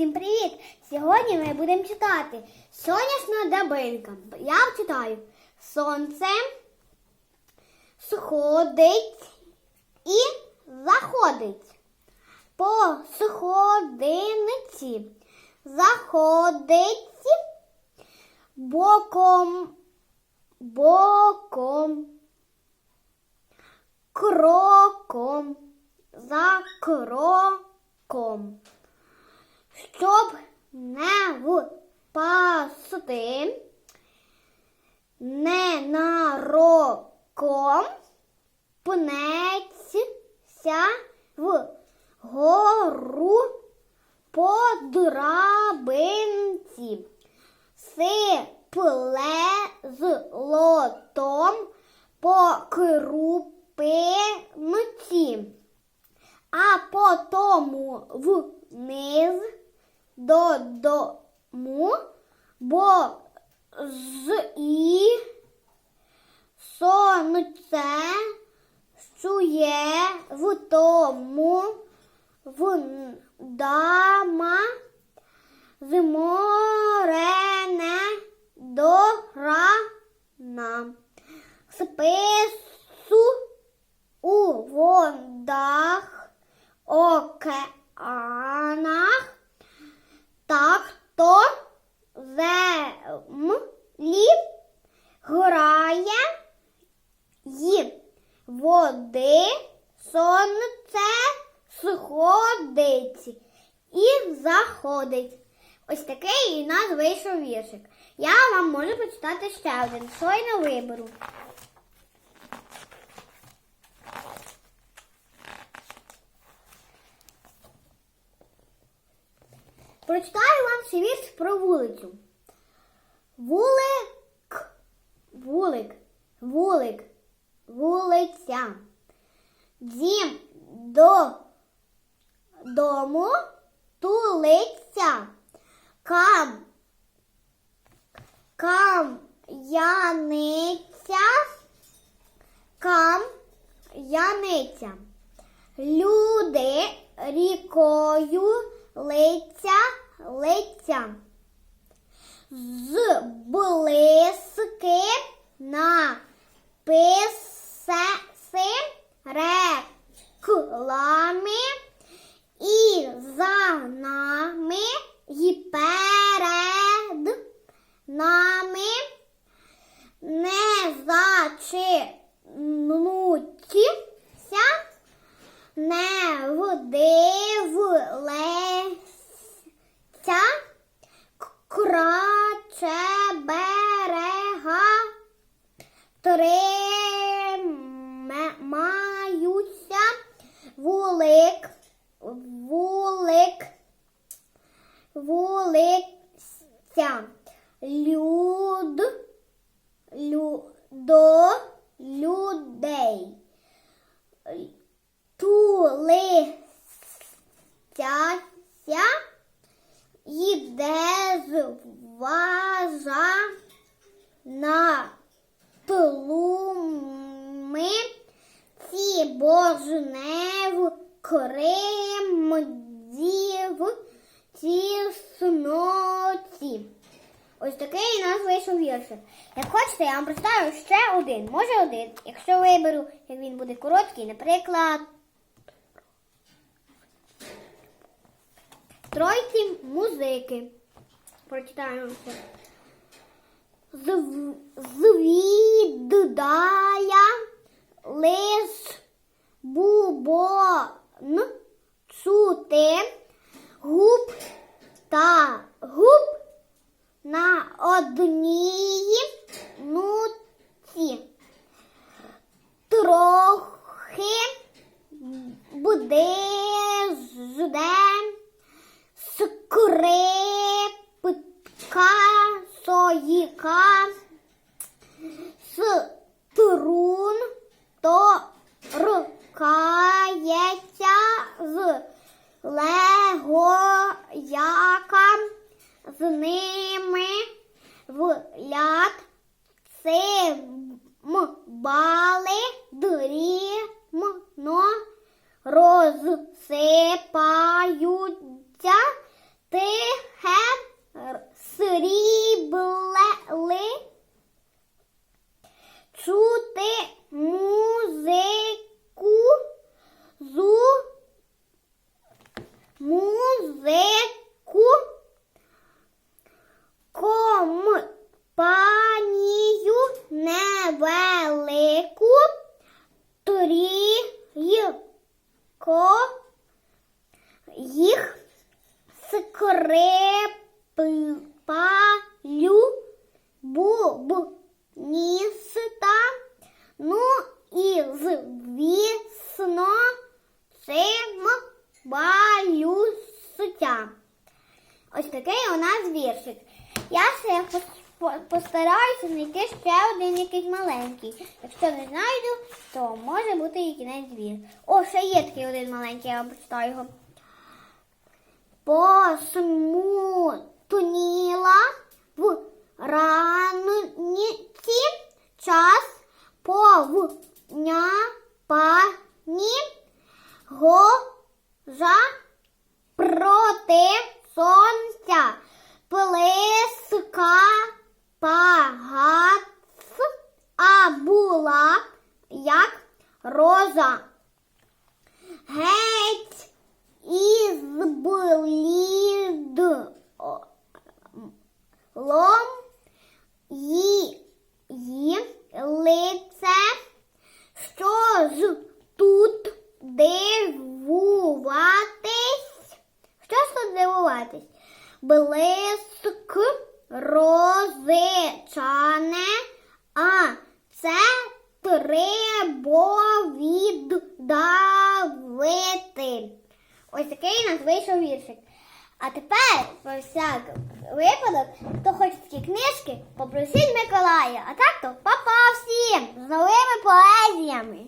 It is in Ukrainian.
Всім привіт! Сьогодні ми будемо читати Сонячна драбинка. Я читаю Сонце сходить і заходить. По сходиниці заходить боком, боком, кроком, за кроком щоб не впасти ненароком пнеться вгору по драбинці, сипле злотом по крупинці, а потому вниз додому, бо з і сонце чує в тому вдама зморене до рана. Спису у водах океанах так то землі води сонце сходить і заходить. Ось такий у нас вийшов віршик. Я вам можу почитати ще один. Щойно виберу. Прочитаю вам ще вірш про вулицю. Вулик, вулик, вулик, вулиця. Дім до дому тулиця. Кам, кам'яниця, кам'яниця. Люди рікою лиця лиця. З блиски на реклами і за нами і перед нами не зачинуться, не вдивлеся, краче берега, тримаюся, вулик, вулик, вулиця, люд, лю, до людей. Тулицяся йде з на тлуми ці божнев кримдів тісноті. Ось такий у нас вийшов віршик. Як хочете, я вам представлю ще один. Може один. Якщо виберу, як він буде короткий, наприклад. Тройці музики. Прочитаємо. Зв- Звіддая лиш бубон чути губ та губ на одній нуці. Трохи буде жде скрипка соїка струн то рукається з легояка з ними в ляд цим бали дрімно розсипаються тихе срібле чути музику зу музику компанію невелику. Торі ко їх скрипалю буб. Постараюся знайти ще один якийсь маленький. Якщо не знайду, то може бути і кінець звір. О, ще є такий один маленький, я вам прочитаю його. Посмутніла в ранці дивитись. Блиск розичане, а це трибовіддавитель. Ось такий у нас вийшов віршик. А тепер, про всяк випадок, хто хоче такі книжки, попросіть Миколая. А так то папа всім з новими поезіями.